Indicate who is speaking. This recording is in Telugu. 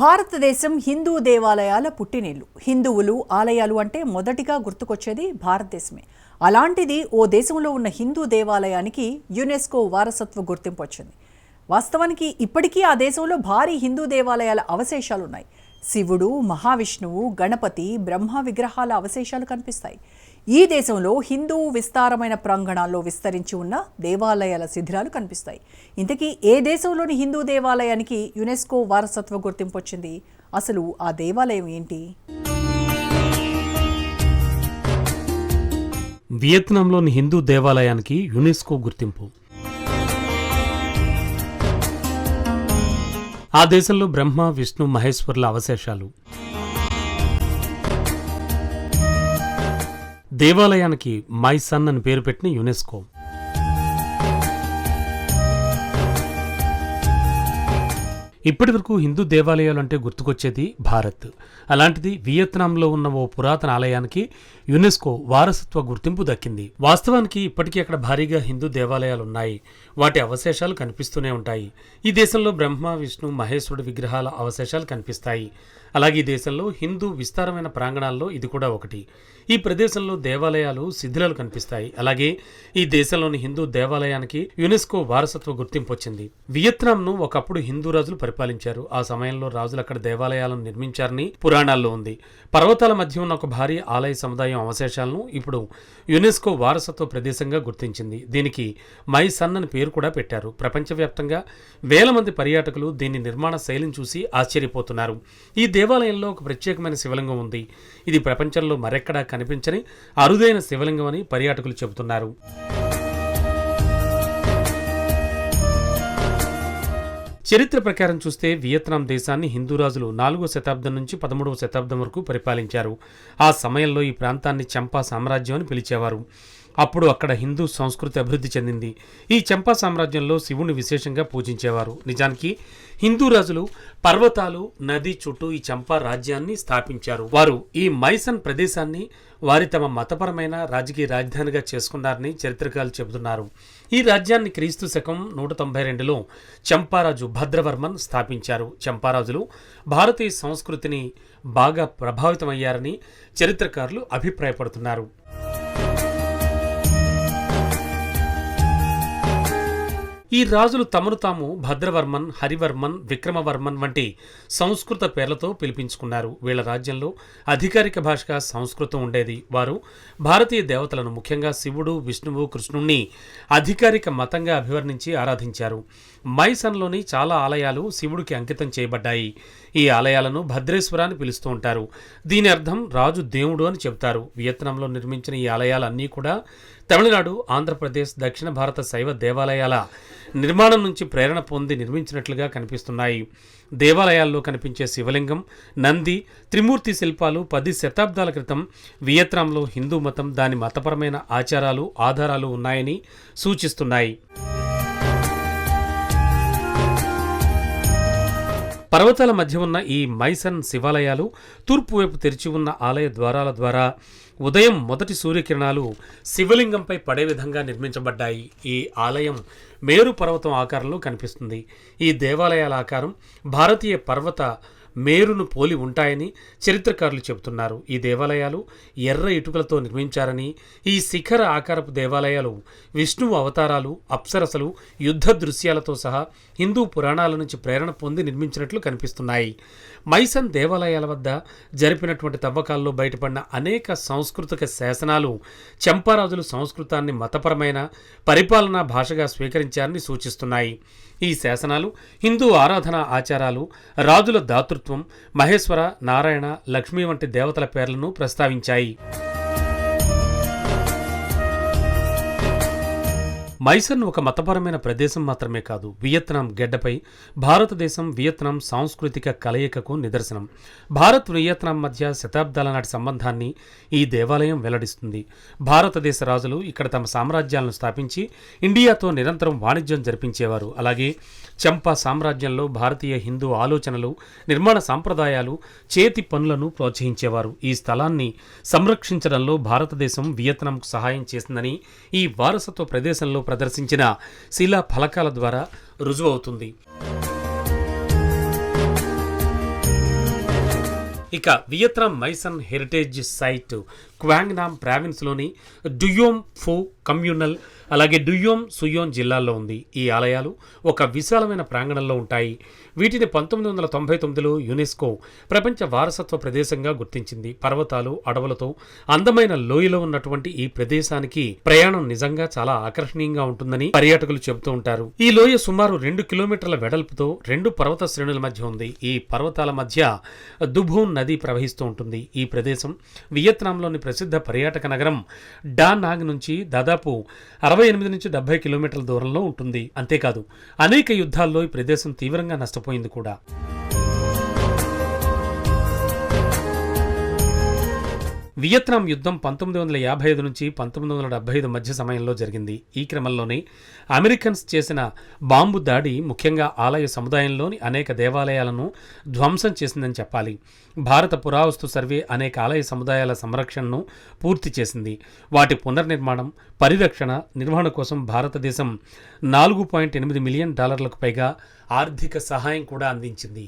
Speaker 1: భారతదేశం హిందూ దేవాలయాల పుట్టినిల్లు. హిందువులు ఆలయాలు అంటే మొదటిగా గుర్తుకొచ్చేది భారతదేశమే. అలాంటిది ఓ దేశంలో ఉన్న హిందూ దేవాలయానికి యునెస్కో వారసత్వ గుర్తింపు వచ్చింది. వాస్తవానికి ఇప్పటికీ ఆ దేశంలో భారీ హిందూ దేవాలయాల అవశేషాలు ఉన్నాయి శివుడు మహావిష్ణువు గణపతి బ్రహ్మ విగ్రహాల అవశేషాలు కనిపిస్తాయి. ఈ దేశంలో హిందూ విస్తారమైన ప్రాంగణాల్లో విస్తరించి ఉన్న దేవాలయాల శిథిరాలు కనిపిస్తాయి. ఇంతకీ ఏ దేశంలోని హిందూ దేవాలయానికి యునెస్కో వారసత్వ గుర్తింపు వచ్చింది? అసలు ఆ దేవాలయం ఏంటి?
Speaker 2: వియత్నాంలోని హిందూ దేవాలయానికి యునెస్కో గుర్తింపు. ఆ దేశంలో బ్రహ్మ విష్ణు మహేశ్వర్ల అవశేషాలు. దేవాలయానికి మై సన్ అని పేరు పెట్టిన యునెస్కో. ఇప్పటి వరకు హిందూ దేవాలయాలు అంటే గుర్తుకొచ్చేది భారత్. అలాంటిది వియత్నాంలో ఉన్న ఓ పురాతన ఆలయానికి యునెస్కో వారసత్వ గుర్తింపు దక్కింది. వాస్తవానికి ఇప్పటికీ అక్కడ భారీగా హిందూ దేవాలయాలు ఉన్నాయి వాటి అవశేషాలు కనిపిస్తూనే ఉంటాయి. ఈ దేశంలో బ్రహ్మ విష్ణు మహేశ్వరుడు విగ్రహాల అవశేషాలు కనిపిస్తాయి. అలాగే ఈ దేశంలో హిందూ విస్తారమైన ప్రాంగణాల్లో ఇది కూడా ఒకటి. ఈ ప్రదేశంలో దేవాలయాలు శిథిలాలు కనిపిస్తాయి. అలాగే ఈ దేశంలోని హిందూ దేవాలయానికి యునెస్కో వారసత్వ గుర్తింపు వచ్చింది. వియత్నాంను ఒకప్పుడు హిందూ రాజులు పరిపాలించారు. ఆ సమయంలో రాజులు అక్కడ దేవాలయాలను నిర్మించారని పురాణాల్లో ఉంది. పర్వతాల మధ్య ఉన్న ఒక భారీ ఆలయ సముదాయం అవశేషాలను ఇప్పుడు యునెస్కో వారసత్వ ప్రదేశంగా గుర్తించింది. దీనికి మై సన్ అని పేరు కూడా పెట్టారు. ప్రపంచవ్యాప్తంగా వేల మంది పర్యాటకులు దీని నిర్మాణ శైలిని చూసి ఆశ్చర్యపోతున్నారు. ఈ దేవాలయంలో ఒక ప్రత్యేకమైన శివలింగం ఉంది. ఇది ప్రపంచంలో మరెక్కడా కనిపించని అరుదైన శివలింగం అని పర్యాటకులు చెబుతున్నారు. చరిత్ర ప్రకారం చూస్తే వియత్నాం దేశాన్ని హిందూ రాజులు నాలుగో శతాబ్దం నుంచి పదమూడవ శతాబ్దం వరకు పరిపాలించారు. ఆ సమయంలో ఈ ప్రాంతాన్ని చంపా సామ్రాజ్యం అని పిలిచేవారు. అప్పుడు అక్కడ హిందూ సంస్కృతి అభివృద్ధి చెందింది. ఈ చంపా సామ్రాజ్యంలో శివుని విశేషంగా పూజించేవారు. నిజానికి హిందూ రాజులు పర్వతాలు నది చుట్టూ ఈ చంపా రాజ్యాన్ని స్థాపించారు. వారు ఈ మైసన్ ప్రదేశాన్ని వారి తమ మతపరమైన రాజకీయ రాజధానిగా చేసుకున్నారని చరిత్రకారులు చెబుతున్నారు. ఈ రాజ్యాన్ని క్రీస్తు శకం నూట తొంభై రెండులో చంపారాజు భద్రవర్మన్ స్థాపించారు. చంపారాజులు భారతీయ సంస్కృతిని బాగా ప్రభావితమయ్యారని చరిత్రకారులు అభిప్రాయపడుతున్నారు. ఈ రాజులు తమను తాము భద్రవర్మన్ హరివర్మన్ విక్రమవర్మన్ వంటి సంస్కృత పేర్లతో పిలిపించుకున్నారు. వీళ్ళ రాజ్యంలో అధికారిక భాషగా సంస్కృతం ఉండేది. వారు భారతీయ దేవతలను ముఖ్యంగా శివుడు విష్ణువు కృష్ణుణ్ణి అధికారిక మతంగా అభివర్ణించి ఆరాధించారు. మైసన్లోని చాలా ఆలయాలు శివుడికి అంకితం చేయబడ్డాయి. ఈ ఆలయాలను భద్రేశ్వర అని పిలుస్తూ ఉంటారు. దీని అర్థం రాజు దేవుడు అని చెబుతారు. వియత్నాంలో నిర్మించిన ఈ ఆలయాలన్నీ కూడా తమిళనాడు ఆంధ్రప్రదేశ్ దక్షిణ భారత శైవ దేవాలయాల నిర్మాణం నుంచి ప్రేరణ పొంది నిర్మించినట్లుగా కనిపిస్తున్నాయి. దేవాలయాల్లో కనిపించే శివలింగం నంది త్రిమూర్తి శిల్పాలు పది శతాబ్దాల క్రితం వియత్నాంలో హిందూ మతం దాని మతపరమైన ఆచారాలు ఆధారాలు ఉన్నాయని సూచిస్తున్నాయి. పర్వతాల మధ్య ఉన్న ఈ మైసన్ శివాలయాలు తూర్పు వైపు తెరిచి ఉన్న ఆలయ ద్వారాల ద్వారా ఉదయం మొదటి సూర్యకిరణాలు శివలింగంపై పడే విధంగా నిర్మించబడ్డాయి. ఈ ఆలయం మేరు పర్వతం ఆకారంలో కనిపిస్తుంది. ఈ దేవాలయాల ఆకారం భారతీయ పర్వత మేరును పోలి ఉంటాయని చరిత్రకారులు చెబుతున్నారు. ఈ దేవాలయాలు ఎర్ర ఇటుకలతో నిర్మించారని ఈ శిఖర ఆకారపు దేవాలయాలు విష్ణువు అవతారాలు అప్సరసలు యుద్ధ దృశ్యాలతో సహా హిందూ పురాణాల నుంచి ప్రేరణ పొంది నిర్మించినట్లు కనిపిస్తున్నాయి. మైసన్ దేవాలయాల వద్ద జరిపినటువంటి తవ్వకాల్లో బయటపడిన అనేక సాంస్కృతిక శాసనాలు చంపారాజులు సంస్కృతాన్ని మతపరమైన పరిపాలనా భాషగా స్వీకరించారని సూచిస్తున్నాయి. ఈ శాసనాలు హిందూ ఆరాధన ఆచారాలు రాజుల దాతృత్వం మహేశ్వర నారాయణ లక్ష్మి వంటి దేవతల పేర్లను ప్రస్తావించాయి. మైసన్ ఒక మతపరమైన ప్రదేశం మాత్రమే కాదు వియత్నాం గెడ్డపై భారతదేశం వియత్నాం సాంస్కృతిక కలయికకు నిదర్శనం. భారత్ వియత్నాం మధ్య శతాబ్దాల నాటి సంబంధాన్ని ఈ దేవాలయం వెల్లడిస్తుంది. భారతదేశ రాజులు ఇక్కడ తమ సామ్రాజ్యాలను స్థాపించి ఇండియాతో నిరంతరం వాణిజ్యం జరిపించేవారు. అలాగే చంపా సామ్రాజ్యంలో భారతీయ హిందూ ఆలోచనలు నిర్మాణ సాంప్రదాయాలు చేతి పనులను ప్రోత్సహించేవారు. ఈ స్థలాన్ని సంరక్షించడంలో భారతదేశం వియత్నాంకు సహాయం చేసిందని ఈ వారసత్వ ప్రదేశంలో ప్రదర్శించిన శిలా ఫలకాల ద్వారా రుజువవుతుంది. ఇక Vietnam My Son heritage site Quang Nam ప్రావిన్స్లోని డుయోమ్ ఫో కమ్యూనల్ అలాగే డుయోమ్ సుయోన్ జిల్లాల్లో ఉంది. ఈ ఆలయాలు ఒక విశాలమైన ప్రాంగణంలో ఉంటాయి. వీటిని పంతొమ్మిది వందల తొంభై తొమ్మిదిలో యునెస్కో ప్రపంచ వారసత్వ ప్రదేశంగా గుర్తించింది. పర్వతాలు అడవులతో అందమైన లోయలో ఉన్నటువంటి ఈ ప్రదేశానికి ప్రయాణం నిజంగా చాలా ఆకర్షణీయంగా ఉంటుందని పర్యాటకులు చెబుతూ ఉంటారు. ఈ లోయ సుమారు రెండు కిలోమీటర్ల వెడల్పుతో రెండు పర్వత శ్రేణుల మధ్య ఉంది. ఈ పర్వతాల మధ్య దుభూన్ నది ప్రవహిస్తూ ఉంటుంది. ఈ ప్రదేశం వియత్నాంలోని ప్రసిద్ధ పర్యాటక నగరం డా నాగ్ నుంచి దాదాపు అరవై ఎనిమిది నుంచి డెబ్బై కిలోమీటర్ల దూరంలో ఉంటుంది. అంతేకాదు అనేక యుద్ధాల్లో ఈ ప్రదేశం తీవ్రంగా నష్టపోయింది కూడా. వియత్నాం యుద్ధం పంతొమ్మిది వందల యాభై ఐదు నుంచి పంతొమ్మిది వందల డెబ్బై ఐదు మధ్య సమయంలో జరిగింది. ఈ క్రమంలోనే అమెరికన్స్ చేసిన బాంబు దాడి ముఖ్యంగా ఆలయ సముదాయంలోని అనేక దేవాలయాలను ధ్వంసం చేసిందని చెప్పాలి. భారత పురావస్తు సర్వే అనేక ఆలయ సముదాయాల సంరక్షణను పూర్తి చేసింది. వాటి పునర్నిర్మాణం పరిరక్షణ నిర్వహణ కోసం భారతదేశం నాలుగు పాయింట్ ఎనిమిది మిలియన్ డాలర్లకు పైగా ఆర్థిక సహాయం కూడా అందించింది.